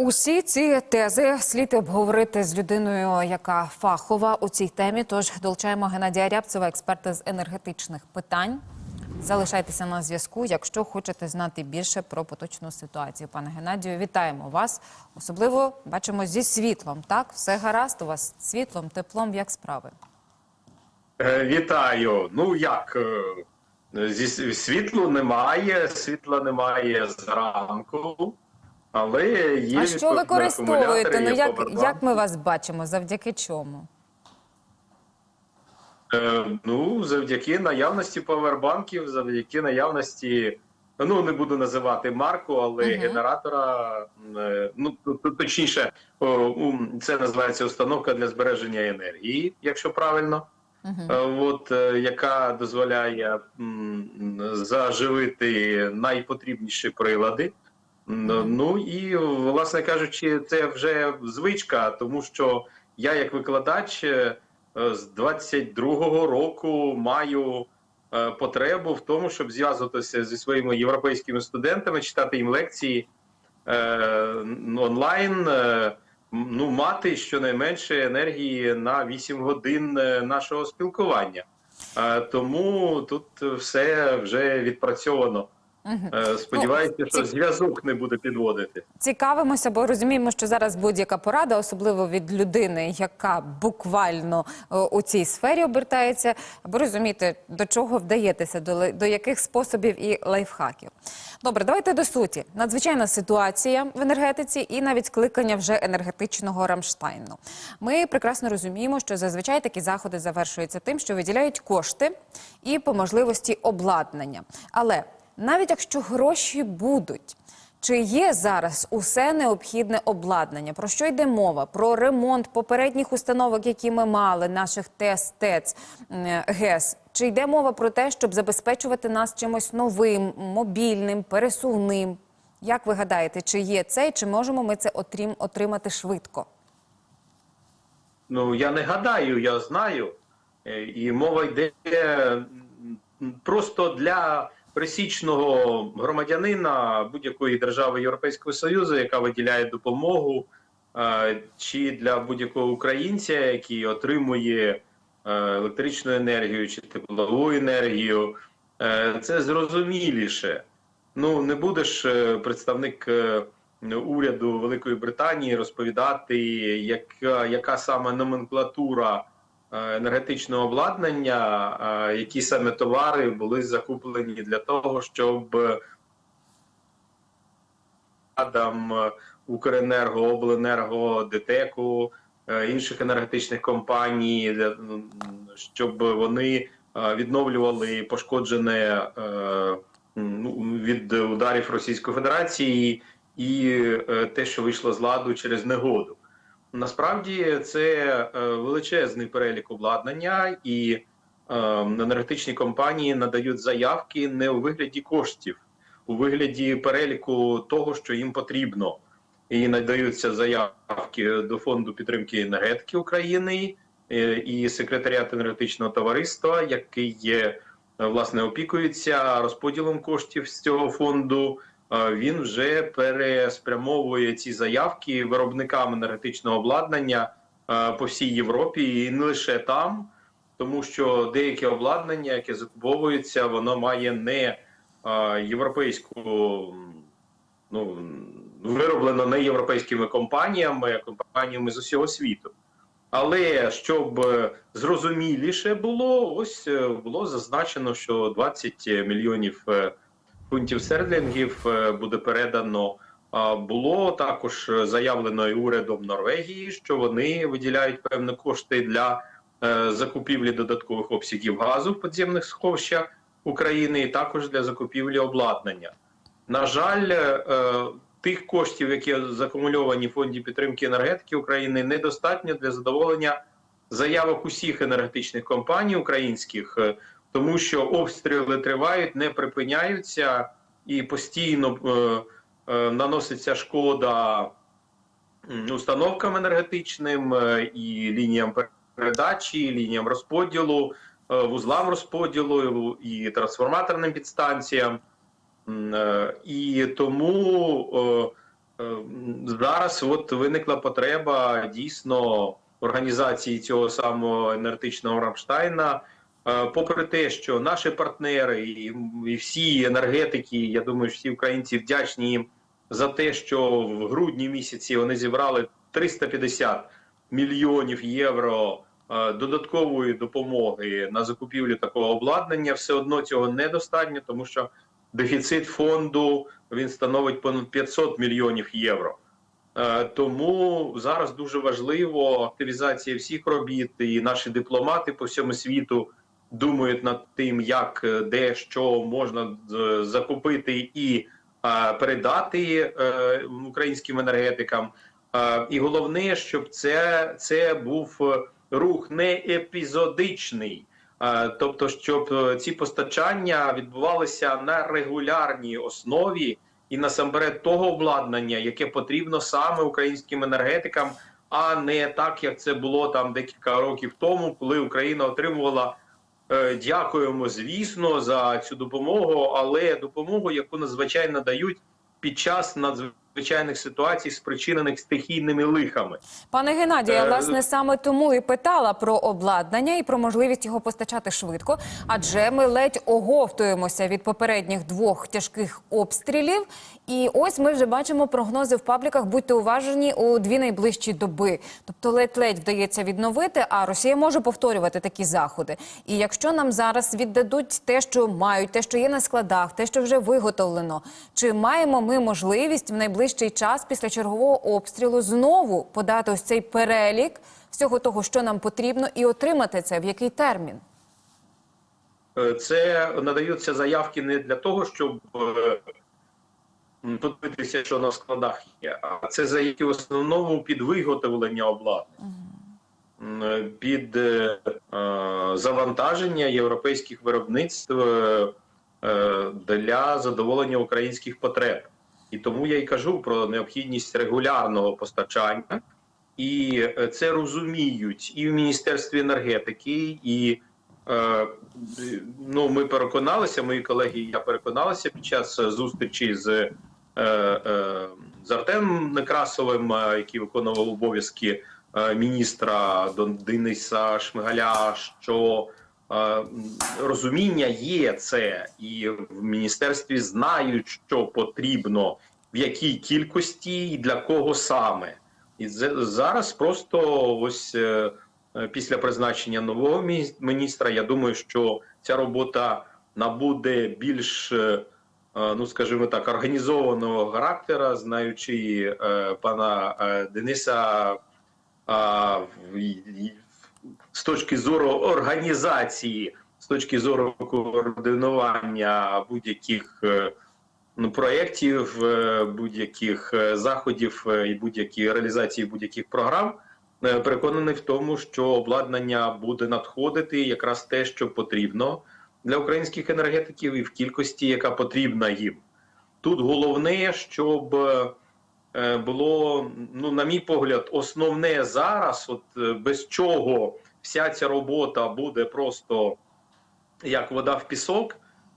Усі ці тези слід обговорити з людиною, яка фахова у цій темі. Тож долучаємо Геннадія Рябцева, експерта з енергетичних питань. Залишайтеся на зв'язку, якщо хочете знати більше про поточну ситуацію. Пане Геннадію, вітаємо вас. Особливо бачимо зі світлом. Так, все гаразд у вас світлом, теплом, як справи. Е, Вітаю. Ну як е, зі світлу немає, світла немає зранку, але є а що використовуєте? Ну як, як ми вас бачимо? Завдяки чому? Е, Ну, завдяки наявності повербанків, завдяки наявності, ну не буду називати марку, але Мгм. генератора, е, ну точніше, це називається установка для збереження енергії, якщо правильно. Е, От е, яка дозволяє заживити найпотрібніші прилади. Ну і власне кажучи, це вже звичка, тому що я, як викладач, е, з 22-го року маю е, потребу в тому, щоб зв'язуватися зі своїми європейськими студентами, читати їм лекції е, онлайн. ну, мати щонайменше енергії на 8 годин нашого спілкування. Тому тут все вже відпрацьовано. Угу. Сподіваюся, Ну, що ці- зв'язок не буде підводити. Цікавимося, бо розуміємо, що зараз будь-яка порада, особливо від людини, яка буквально е, у цій сфері обертається, аби розуміти, до чого вдаєтеся, до, до яких способів і лайфхаків. Добре, давайте до суті. Надзвичайна ситуація в енергетиці і навіть скликання вже енергетичного Рамштайну. Ми прекрасно розуміємо, що зазвичай такі заходи завершуються тим, що виділяють кошти і по можливості обладнання. Але навіть якщо гроші будуть. Чи є зараз усе необхідне обладнання? Про що йде мова? Про ремонт попередніх установок, які ми мали, наших ТЕС, ТЕЦ, ГЕС? Чи йде мова про те, щоб забезпечувати нас чимось новим, мобільним, пересувним? Як ви гадаєте, чи є це, і чи можемо ми це отримати швидко? Ну я не гадаю, я знаю. Е, І мова йде просто для пересічного громадянина будь-якої держави Європейського Союзу, яка виділяє допомогу, е, чи для будь-якого українця, який отримує е, електричну енергію чи теплову енергію, е, це зрозуміліше. Ну не будеш представник уряду Великої Британії розповідати, яка, яка саме номенклатура енергетичного обладнання, е, які саме товари були закуплені для того, щоб е, Адам, е, Укренерго, Обленерго, ДТЕКу, е, інших енергетичних компаній, щоб вони е, відновлювали пошкоджене е, ну, від ударів Російської Федерації і е, те, що вийшло з ладу через негоду. Насправді це е, величезний перелік обладнання, і е, енергетичні компанії надають заявки не у вигляді коштів, у вигляді переліку того, що їм потрібно. І надаються заявки до фонду підтримки енергетики України е, і секретаріат енергетичного товариства, який є власне опікується розподілом коштів з цього фонду. Він вже переспрямовує ці заявки виробникам енергетичного обладнання по всій Європі, і не лише там, тому що деяке обладнання, яке закуповується, воно має не європейську ну вироблено не європейськими компаніями, а компаніями з усього світу. Але щоб зрозуміліше було, ось е, було зазначено, що 20 мільйонів е, фунтів стерлінгів е, буде передано. Було також заявлено і урядом Норвегії, що вони виділяють певні кошти для е, закупівлі додаткових обсягів газу в підземних сховищах України, і також для закупівлі обладнання. На жаль, е, тих коштів, які закумульовані в фонді підтримки енергетики України, недостатньо для задоволення заявок усіх енергетичних компаній українських, тому що обстріли тривають, не припиняються і постійно е, е, наноситься шкода установкам енергетичним е, і лініям передачі, і лініям розподілу, е, вузлам розподілу і трансформаторним підстанціям. Е, І тому е, Е, Зараз от виникла потреба дійсно організації цього самого енергетичного Рамштайна. Е, Попри те, що наші партнери і, і всі енергетики, я думаю, всі українці вдячні їм за те, що в грудні місяці вони зібрали 350 мільйонів євро е, додаткової допомоги на закупівлю такого обладнання, все одно цього недостатньо, тому що дефіцит фонду він становить понад 500 мільйонів євро. Е, Тому зараз дуже важливо активізація всіх робіт, і наші дипломати по всьому світу думають над тим, як е, де що можна закупити і е, передати е, українським енергетикам. Е, І головне, щоб це, це був е, рух не епізодичний. Е, Тобто, щоб е, ці постачання відбувалися на регулярній основі і насамперед того обладнання, яке потрібно саме українським енергетикам, а не так, як це було там декілька років тому, коли Україна отримувала. Е, Дякуємо, звісно, за цю допомогу, але допомогу, яку надзвичайно дають під час надзвичайних ситуацій, спричинених стихійними лихами. Пане Геннадію, я Е, власне саме тому і питала про обладнання і про можливість його постачати швидко, адже ми ледь оговтуємося від попередніх двох тяжких обстрілів. І ось ми вже бачимо прогнози в пабліках. Будьте уважені у дві найближчі доби. Тобто ледь-ледь вдається відновити, а Росія може повторювати такі заходи. І якщо нам зараз віддадуть те, що мають, те, що є на складах, те, що вже виготовлено, чи маємо ми можливість в найближчий час після чергового обстрілу знову подати ось цей перелік всього того, що нам потрібно, і отримати це в який термін? Е, Це надаються заявки не для того, щоб е, подивитися, що на складах є, а це заявки в основному під виготовлення обладнання, під е, е, завантаження європейських виробництв е, для задоволення українських потреб. І тому я й кажу про необхідність регулярного постачання. І е, це розуміють і в Міністерстві енергетики, і е, ну, ми переконалися, мої колеги, я переконалася під час зустрічі з, е, з Артемом Некрасовим, який виконував обов'язки міністра Дениса Шмигаля, що розуміння є це, і в міністерстві знають, що потрібно, в якій кількості і для кого саме. І зараз просто ось е, е, після призначення нового мі- міністра, я думаю, що ця робота набуде більш, е, ну скажімо так, організованого характера, знаючи пана Дениса точки зору організації, з точки зору координування будь-яких. е, ну, проєктів, е, будь-яких е, заходів і будь-які реалізації будь-яких програм. Переконаний в тому, що обладнання буде надходити якраз те, що потрібно для українських енергетиків, і в кількості, яка потрібна їм. Тут головне, щоб було, ну, на мій погляд, основне зараз, от без чого вся ця робота буде просто як вода в пісок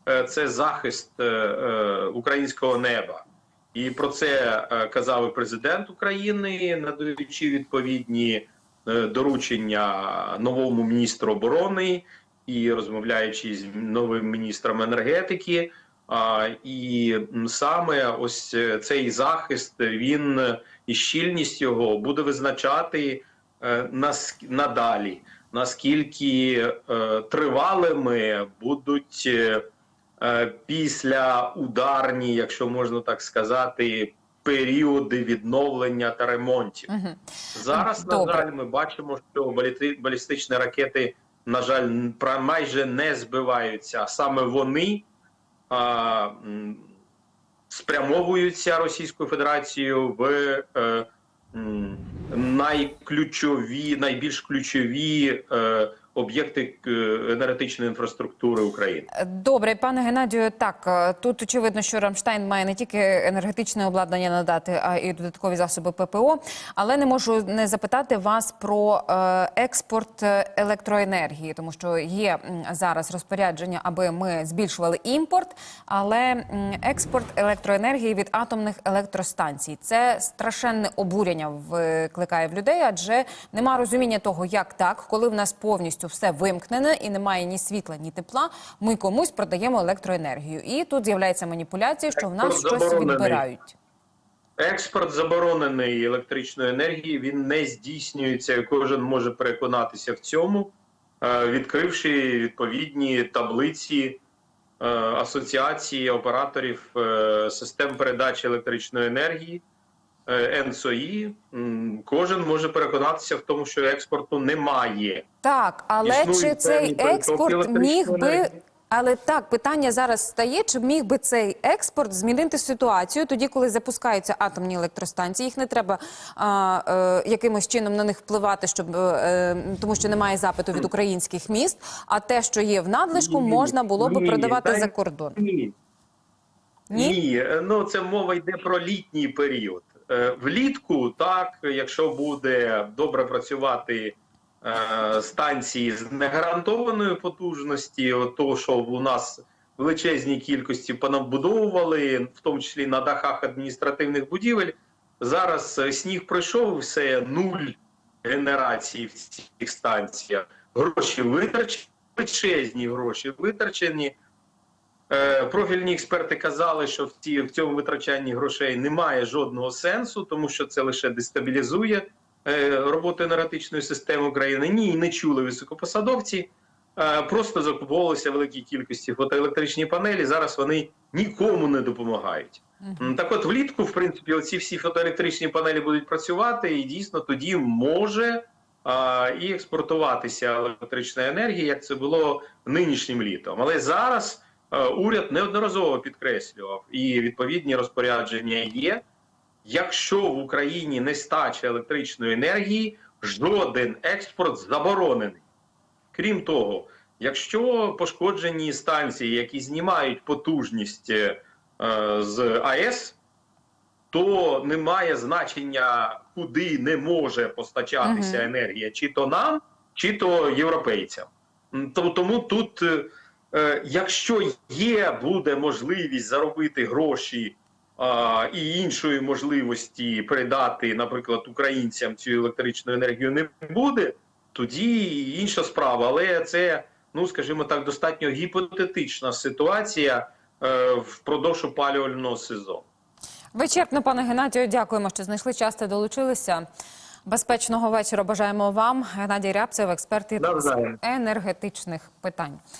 е, це захист е, е, українського неба. І про це казав і президент України, надаючи відповідні доручення новому міністру оборони і розмовляючи з новим міністром енергетики. І саме ось цей захист він і щільність його буде визначати надалі наскільки е, тривалими будуть е, е, після ударні, якщо можна так сказати, періоди відновлення та ремонтів. Угу. Зараз, Добре. на жаль, ми бачимо, що балістичні ракети, на жаль, майже не збиваються. Саме вони а, спрямовуються Російською Федерацією в е, найключові, найбільш ключові е, об'єкти е, енергетичної інфраструктури України. Добре, пане Геннадію, так е, тут очевидно, що Рамштайн має не тільки енергетичне обладнання надати, а і додаткові засоби ППО. Але не можу не запитати вас про е, експорт електроенергії, тому що є зараз розпорядження, аби ми збільшували імпорт, але експорт електроенергії від атомних електростанцій це страшенне обурення викликає в людей, адже нема розуміння того, як так, коли в нас повністю все вимкнене і немає ні світла, ні тепла. Ми комусь продаємо електроенергію, і тут з'являється маніпуляція, що в нас щось відбирають. Експорт заборонений електричної енергії. Він не здійснюється. і Кожен може переконатися в цьому, е, відкривши відповідні таблиці е, асоціації операторів е, систем передачі електричної енергії. Е, НСОІ, кожен може переконатися в тому, що експорту немає. Так, але Існують чи цей експорт міг би. Але так питання зараз стає: чи міг би цей експорт змінити ситуацію тоді, коли запускаються атомні електростанції? Їх не треба а, е, якимось чином на них впливати, щоб е, е, тому, що немає запиту від українських міст. А те, що є в надлишку, можна було би продавати за кордон. Ні. Ні? Ні, е, ну це мова йде про літній період. Е, Влітку, так, якщо буде добре працювати е, станції з негарантованою потужності, от того, що у нас величезні кількості понабудовували, в тому числі на дахах адміністративних будівель. Зараз е, сніг пройшов, все нуль генерації в цих станціях. Гроші витрачені, величезні гроші витрачені. Е, Профільні експерти казали, що в, ці, в цьому витрачанні грошей немає жодного сенсу, тому що це лише дестабілізує е, роботу енергетичної системи України. Ні, не чули високопосадовці. Е, Просто закуповувалися великі кількості фотоелектричні панелі. Зараз вони нікому не допомагають. Так, от влітку, в принципі, оці всі фотоелектричні панелі будуть працювати, і дійсно тоді може а, і експортуватися електрична енергія, як це було нинішнім літом. Але зараз уряд неодноразово підкреслював, і відповідні розпорядження є. Якщо в Україні нестача електричної енергії, жоден експорт заборонений. Крім того, якщо пошкоджені станції, які знімають потужність е, з АЕС, то немає значення, куди не може постачатися енергія, чи то нам, чи то європейцям. Тому тут, е, е, якщо є, буде можливість заробити гроші а, і іншої можливості передати, наприклад, українцям цю електричну енергію не буде, тоді інша справа. Але це, ну скажімо так, достатньо гіпотетична ситуація е, впродовж опалювального сезону. Вичерпно, пане Геннадію, дякуємо, що знайшли час та долучилися. Безпечного вечора бажаємо вам. Геннадій Рябцев, експерт із енергетичних питань.